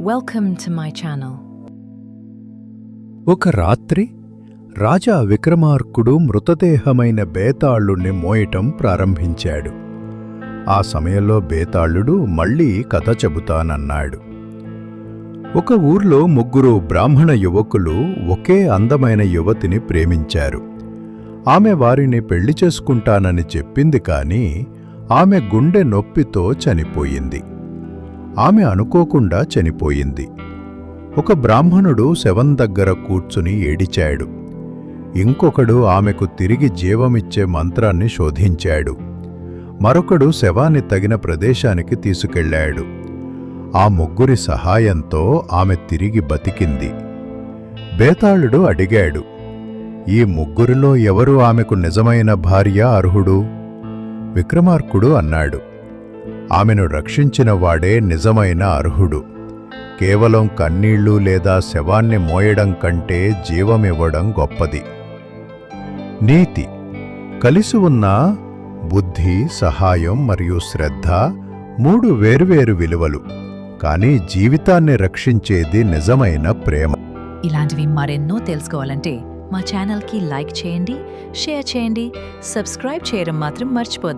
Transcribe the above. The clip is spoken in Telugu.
వెల్కమ్ టు మై ఛానల్ ఒక రాత్రి రాజా విక్రమార్కుడు మృతదేహమైన బేతాళుణ్ణి మోయటం ప్రారంభించాడు. ఆ సమయంలో బేతాళుడు మళ్ళీ కథ చెబుతానన్నాడు. ఒక ఊర్లో ముగ్గురు బ్రాహ్మణ యువకులు ఒకే అందమైన యువతిని ప్రేమించారు. ఆమె వారిని పెళ్ళి చేసుకుంటానని చెప్పింది కాని ఆమె గుండె నొప్పితో చనిపోయింది. ఆమె అనుకోకుండా చనిపోయింది. ఒక బ్రాహ్మణుడు శవం దగ్గర కూర్చుని ఏడిచాడు. ఇంకొకడు ఆమెకు తిరిగి జీవమిచ్చే మంత్రాన్ని శోధించాడు. మరొకడు శవాన్ని తగిన ప్రదేశానికి తీసుకెళ్ళాడు. ఆ ముగ్గురి సహాయంతో ఆమె తిరిగి బతికింది. బేతాళుడు అడిగాడు ఈ ముగ్గురిలో ఎవరు ఆమెకు నిజమైన భార్య అర్హుడు? విక్రమార్కుడు అన్నాడు ఆమెను రక్షించిన వాడే నిజమైన అర్హుడు. కేవలం కన్నీళ్ళు లేదా శవాన్ని మోయడం కంటే జీవమివ్వడం గొప్పది. నీతి. కలిసి ఉన్న బుద్ధి సహాయం మరియు శ్రద్ధ మూడు వేర్వేరు విలువలు. కానీ జీవితాన్ని రక్షించేది నిజమైన ప్రేమ. ఇలాంటివి మరెన్నో తెలుసుకోవాలంటే మా ఛానల్కి లైక్ చేయండి షేర్ చేయండి సబ్స్క్రైబ్ చేయడం మాత్రం మర్చిపోద్దు